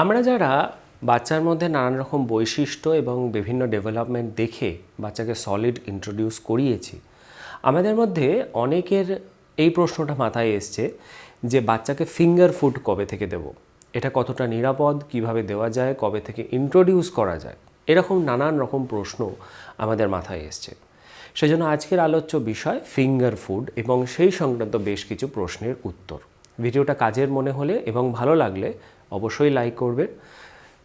আমরা যারা বাচ্চার মধ্যে নানান রকম বৈশিষ্ট্য এবং বিভিন্ন ডেভেলপমেন্ট দেখে বাচ্চাকে সলিড ইন্ট্রোডিউস করিয়েছি, আমাদের মধ্যে অনেকের এই প্রশ্নটা মাথায় এসছে যে বাচ্চাকে ফিঙ্গার ফুড কবে থেকে দেব? এটা কতটা নিরাপদ? কীভাবে দেওয়া যায়? কবে থেকে ইন্ট্রোডিউস করা যায়? এরকম নানান রকম প্রশ্ন আমাদের মাথায় এসছে। সেজন্য আজকের আলোচ্য বিষয় ফিঙ্গার ফুড এবং সেই সংক্রান্ত বেশ কিছু প্রশ্নের উত্তর। ভিডিওটা কাজের মনে হলে এবং ভালো লাগলে অবশ্যই লাইক করবেন।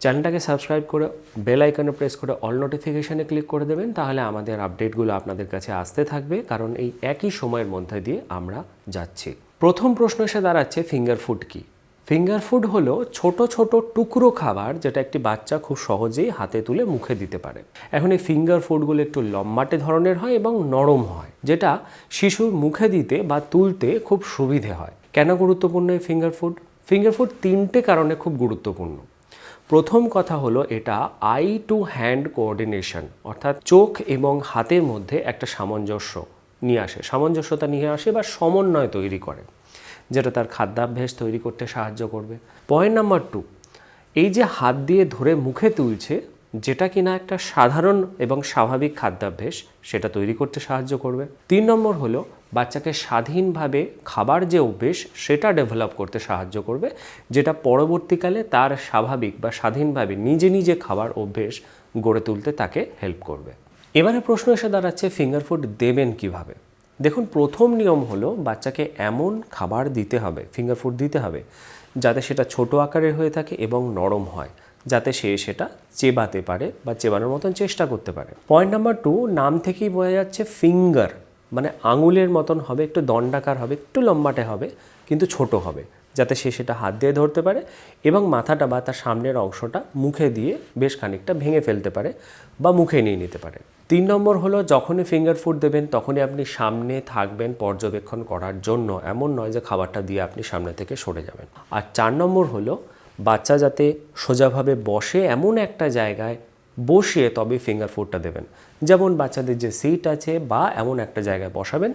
চ্যানেলটাকে সাবস্ক্রাইব করে বেল আইকনে প্রেস করে অল নোটিফিকেশানে ক্লিক করে দেবেন, তাহলে আমাদের আপডেটগুলো আপনাদের কাছে আসতে থাকবে, কারণ এই একই সময়ের মধ্যে দিয়ে আমরা যাচ্ছি। প্রথম প্রশ্ন এসে দাঁড়াচ্ছে ফিঙ্গার ফুড কি? ফিঙ্গার ফুড হলো ছোট ছোট, টুকরো খাবার যেটা একটি বাচ্চা খুব সহজেই হাতে তুলে মুখে দিতে পারে। এখন এই ফিঙ্গার ফুডগুলো একটু লম্বাটে ধরনের হয় এবং নরম হয়, যেটা শিশুর মুখে দিতে বা তুলতে খুব সুবিধে হয়। কেন গুরুত্বপূর্ণ এই ফিঙ্গার ফুড ফিঙ্গার ফুড তিনটে কারণে খুব গুরুত্বপূর্ণ। প্রথম কথা হলো এটা আই টু হ্যান্ড কোঅর্ডিনেশন অর্থাৎ চোখ এবং হাতের মধ্যে একটা সামঞ্জস্য নিয়ে আসে। সামঞ্জস্যতা নিয়ে আসে বা সমন্বয় তৈরি করে। যেটা তার খাদ্যাভ্যাস তৈরি করতে সাহায্য করবে। পয়েন্ট নাম্বার টু এই যে হাত দিয়ে ধরে মুখে তুলছে, যেটা কিনা একটা সাধারণ এবং স্বাভাবিক খাদ্যাভ্যাস, সেটা তৈরি করতে সাহায্য করবে। তিন নম্বর হলো, বাচ্চাকে স্বাধীনভাবে খাবার যে অভ্যেস, সেটা ডেভেলপ করতে সাহায্য করবে, যেটা পরবর্তীকালে তার স্বাভাবিক বা স্বাধীনভাবে নিজে নিজে খাবার অভ্যেস গড়ে তুলতে তাকে হেল্প করবে। এবারে প্রশ্ন এসে দাঁড়াচ্ছে ফিঙ্গার ফুড দেবেন কীভাবে? দেখুন, প্রথম নিয়ম হলো বাচ্চাকে এমন খাবার দিতে হবে ফিঙ্গার ফুড দিতে হবে, যাতে সেটা ছোট আকারের হয়ে থাকে এবং নরম হয়, যাতে সে সেটা চেবাতে পারে বা চেবানোর মতন চেষ্টা করতে পারে। পয়েন্ট নাম্বার টু নাম থেকেই বোঝা যাচ্ছে ফিঙ্গার মানে আঙুলের মতন হবে, একটু দণ্ডাকার হবে, একটু লম্বাটে হবে, কিন্তু ছোট হবে, যাতে সে সেটা হাত দিয়ে ধরতে পারে এবং মাথাটা বা তার সামনের অংশটা মুখে দিয়ে বেশ খানিকটা ভেঙে ফেলতে পারে বা মুখে নিয়ে নিতে পারে। তিন নম্বর হলো, যখনই ফিঙ্গার ফুড দেবেন, তখনই আপনি সামনে থাকবেন পর্যবেক্ষণ করার জন্য। এমন নয় যে খাবারটা দিয়ে আপনি সামনে থেকে সরে যাবেন। আর চার নম্বর হলো, বাচ্চা যাতে সোজাভাবে বসে এমন একটা জায়গায় বসে তবে ফিঙ্গার ফুডটা দেবেন। যেমন বাচ্চাদের যে সিট আছে বা এমন একটা জায়গায় বসাবেন,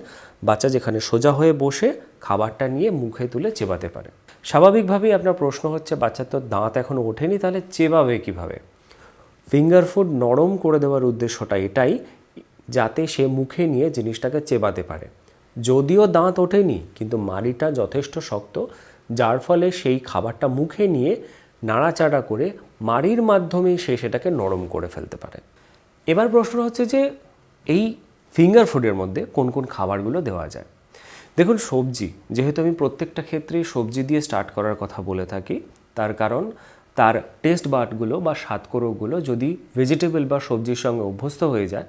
বাচ্চা যেখানে সোজা হয়ে বসে খাবারটা নিয়ে মুখে তুলে চেবাতে পারে। স্বাভাবিকভাবেই আপনার প্রশ্ন হচ্ছে, বাচ্চার তো দাঁত এখনও ওঠেনি, তাহলে চেবাবে কীভাবে? ফিঙ্গার ফুড নরম করে দেওয়ার উদ্দেশ্যটা এটাই, যাতে সে মুখে নিয়ে জিনিসটাকে চেবাতে পারে। যদিও দাঁত ওঠেনি, কিন্তু মাড়িটা যথেষ্ট শক্ত, যার ফলে সেই খাবারটা মুখে নিয়ে নাড়াচাড়া করে মাড়ির মাধ্যমেই সে সেটাকে নরম করে ফেলতে পারে। এবার প্রশ্ন হচ্ছে যে, এই ফিঙ্গার ফুডের মধ্যে কোন কোন খাবারগুলো দেওয়া যায়? দেখুন, সবজি, যেহেতু আমি প্রত্যেকটা ক্ষেত্রেই সবজি দিয়ে স্টার্ট করার কথা বলে থাকি, তার কারণ তার টেস্ট বার্ডগুলো বা স্বাদকরকগুলো যদি ভেজিটেবল বা সবজির সঙ্গে অভ্যস্ত হয়ে যায়,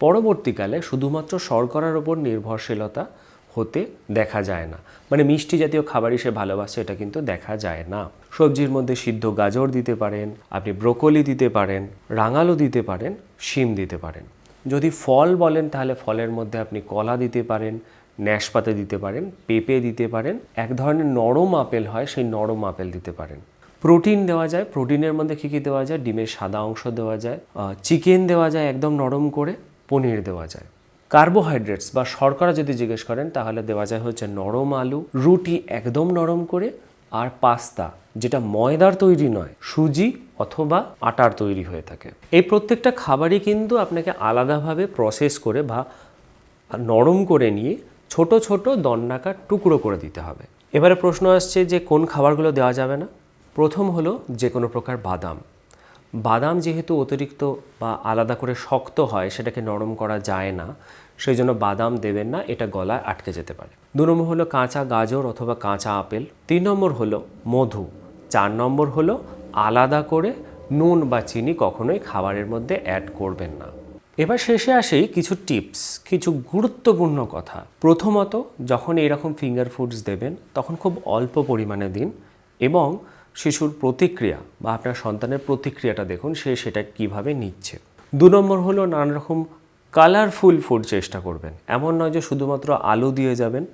পরবর্তীকালে শুধুমাত্র শর্করার ওপর নির্ভরশীলতা হতে দেখা যায় না। মানে মিষ্টি জাতীয় খাবারই সে ভালোবাসে, এটা কিন্তু দেখা যায় না। সবজির মধ্যে সিদ্ধ গাজর দিতে পারেন, আপনি ব্রোকলি দিতে পারেন, রাঙালু দিতে পারেন, শিম দিতে পারেন। যদি ফল বলেন, তাহলে ফলের মধ্যে আপনি কলা দিতে পারেন ন্যাশপাতা দিতে পারেন, পেঁপে দিতে পারেন, এক ধরনের নরম আপেল হয়, সেই নরম আপেল দিতে পারেন। প্রোটিন দেওয়া যায়, প্রোটিনের মধ্যে কী কী দেওয়া যায়? ডিমের সাদা অংশ দেওয়া যায় চিকেন দেওয়া যায় একদম নরম করে, পনির দেওয়া যায়। কার্বোহাইড্রেটস বা শর্করা যদি জিজ্ঞেস করেন, তাহলে দেওয়া যায় হচ্ছে নরম আলু, রুটি একদম নরম করে, আর পাস্তা, যেটা ময়দার তৈরি নয়, সুজি অথবা আটার তৈরি হয়ে থাকে। এই প্রত্যেকটা খাবারই কিন্তু আপনাকে আলাদাভাবে প্রসেস করে বা নরম করে নিয়ে ছোট ছোট দণ্ডাকার টুকরো করে দিতে হবে। এবারে প্রশ্ন আসছে যে কোন খাবারগুলো দেওয়া যাবে না? প্রথম হলো যে কোনো প্রকার বাদাম। বাদাম যেহেতু অতিরিক্ত বা আলাদা করে শক্ত হয়, সেটাকে নরম করা যায় না সেই জন্য বাদাম দেবেন না, এটা গলায় আটকে যেতে পারে। দু নম্বর হলো কাঁচা গাজর অথবা কাঁচা আপেল। তিন নম্বর হলো মধু। চার নম্বর হলো আলাদা করে নুন বা চিনি কখনোই খাবারের মধ্যে অ্যাড করবেন না। এবার শেষে আসেই কিছু টিপস, কিছু গুরুত্বপূর্ণ কথা। প্রথমত, যখন এরকম ফিঙ্গার ফুডস দেবেন, তখন খুব অল্প পরিমাণে দিন এবং শিশুর প্রতিক্রিয়া বা আপনার সন্তানের প্রতিক্রিয়াটা দেখুন, সে সেটা কীভাবে নিচ্ছে। দু নম্বর হলো নানান রকম কালারফুল ফুড চেষ্টা করবেন। এমন নয় যে শুধুমাত্র আলু দিয়ে যাবেন,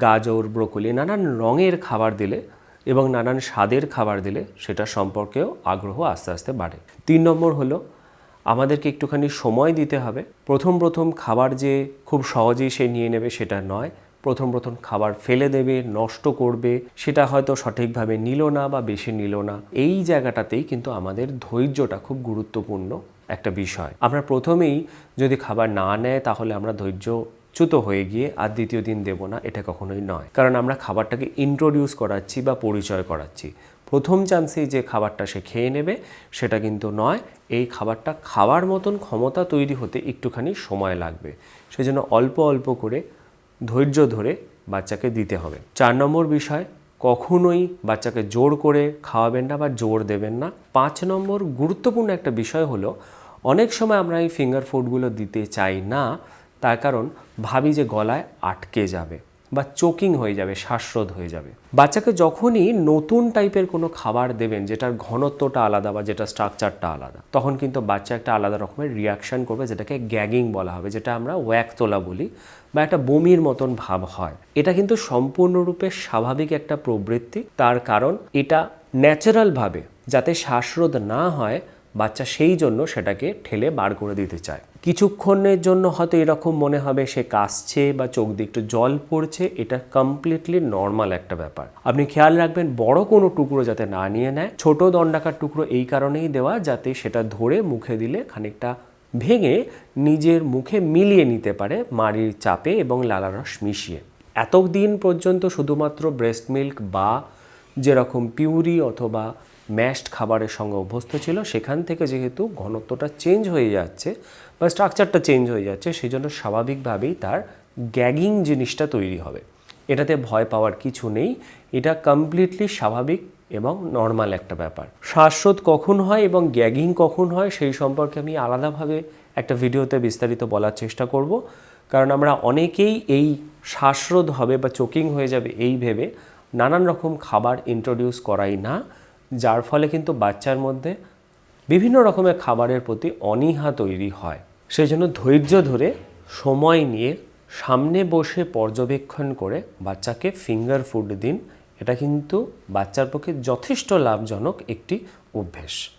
গাজর, ব্রোকলি, নানান রঙের খাবার দিলে এবং নানান স্বাদের খাবার দিলে সেটা সম্পর্কেও আগ্রহ আস্তে আস্তে বাড়ে। তিন নম্বর হলো আমাদেরকে একটুখানি সময় দিতে হবে। প্রথম প্রথম খাবার যে খুব সহজেই সে নিয়ে নেবে সেটা নয়। প্রথম প্রথম খাবার ফেলে দেবে, নষ্ট করবে, সেটা হয়তো সঠিকভাবে নিল না বা বেশি নিল না। এই জায়গাটাতেই কিন্তু আমাদের ধৈর্যটা খুব গুরুত্বপূর্ণ একটা বিষয়। আমরা প্রথমেই যদি খাবার না নেয়, তাহলে আমরা ধৈর্য চ্যুত হয়ে গিয়ে আর দ্বিতীয় দিন দেব না, এটা কখনোই নয়। কারণ আমরা খাবারটাকে ইন্ট্রোডিউস করাচ্ছি বা পরিচয় করাচ্ছি। প্রথম চান্সেই যে খাবারটা সে খেয়ে নেবে, সেটা কিন্তু নয়, এই খাবারটা খাওয়ার মতন ক্ষমতা তৈরি হতে একটুখানি সময় লাগবে। সেজন্য অল্প অল্প করে ধৈর্য ধরে বাচ্চাকে দিতে হবে। চার নম্বর বিষয়, কখনোই বাচ্চাকে জোর করে খাওয়াবেন না বা জোর দেবেন না। পাঁচ নম্বর, গুরুত্বপূর্ণ একটা বিষয় হলো, অনেক সময় আমরা এই ফিঙ্গার ফুডগুলো দিতে চাই না, তার কারণ ভাবি যে গলায় আটকে যাবে। বা চোকিং হয়ে যাবে, শ্বাসরোধ হয়ে যাবে। বাচ্চাকে যখনই নতুন টাইপের কোনো খাবার দেবেন, যেটার ঘনত্বটা আলাদা বা যেটা স্ট্রাকচারটা আলাদা, তখন কিন্তু বাচ্চা একটা আলাদা রকমের রিয়াকশন করবে, যেটাকে গ্যাগিং বলা হবে, যেটা আমরা ওয়্যাক তোলা বলি বা একটা বমির মতন ভাব হয়। এটা কিন্তু সম্পূর্ণরূপে স্বাভাবিক একটা প্রবৃত্তি। তার কারণ এটা ন্যাচারালভাবে যাতে শ্বাসরোধ না হয়, বাচ্চা সেই জন্য সেটাকে ঠেলে বার করে দিতে চায়। কিছুক্ষণের জন্য হয়তো এরকম মনে হবে সে কাশছে বা চোখ দিয়ে একটু জল পড়ছে, এটা কমপ্লিটলি নর্মাল একটা ব্যাপার। আপনি খেয়াল রাখবেন, বড় কোনো টুকরো যাতে না নিয়ে নেয়, ছোট দণ্ডাকার টুকরো এই কারণেই দেওয়া যাতে সেটা ধরে মুখে দিলে খানিকটা ভেঙে নিজের মুখে মিলিয়ে নিতে পারে মাড়ির চাপে এবং লালারস মিশিয়ে। এতদিন পর্যন্ত শুধুমাত্র ব্রেস্ট মিল্ক বা যেরকম পিউরি অথবা ম্যাশড খাবারের সঙ্গে অভ্যস্ত ছিল। সেখান থেকে যেহেতু ঘনত্বটা চেঞ্জ হয়ে যাচ্ছে বা স্ট্রাকচারটা চেঞ্জ হয়ে যাচ্ছে সেই জন্য স্বাভাবিকভাবেই তার গ্যাগিং জিনিসটা তৈরি হবে। এটাতে ভয় পাওয়ার কিছু নেই। এটা কমপ্লিটলি স্বাভাবিক এবং নর্মাল একটা ব্যাপার। শ্বাসরোধ কখন হয় এবং গ্যাগিং কখন হয় সেই সম্পর্কে আমি আলাদাভাবে একটা ভিডিওতে বিস্তারিত বলার চেষ্টা করব। কারণ আমরা অনেকেই এই শ্বাসরোধ হবে বা চোকিং হয়ে যাবে এই ভেবে নানান রকম খাবার ইন্ট্রোডিউস করাই না। যার ফলে কিন্তু বাচ্চার মধ্যে বিভিন্ন রকমের খাবারের প্রতি অনীহা তৈরি হয়। সেই জন্য ধৈর্য ধরে সময় নিয়ে সামনে বসে পর্যবেক্ষণ করে বাচ্চাকে ফিঙ্গার ফুড দিন। এটা কিন্তু বাচ্চার পক্ষে যথেষ্ট লাভজনক একটি অভ্যেস।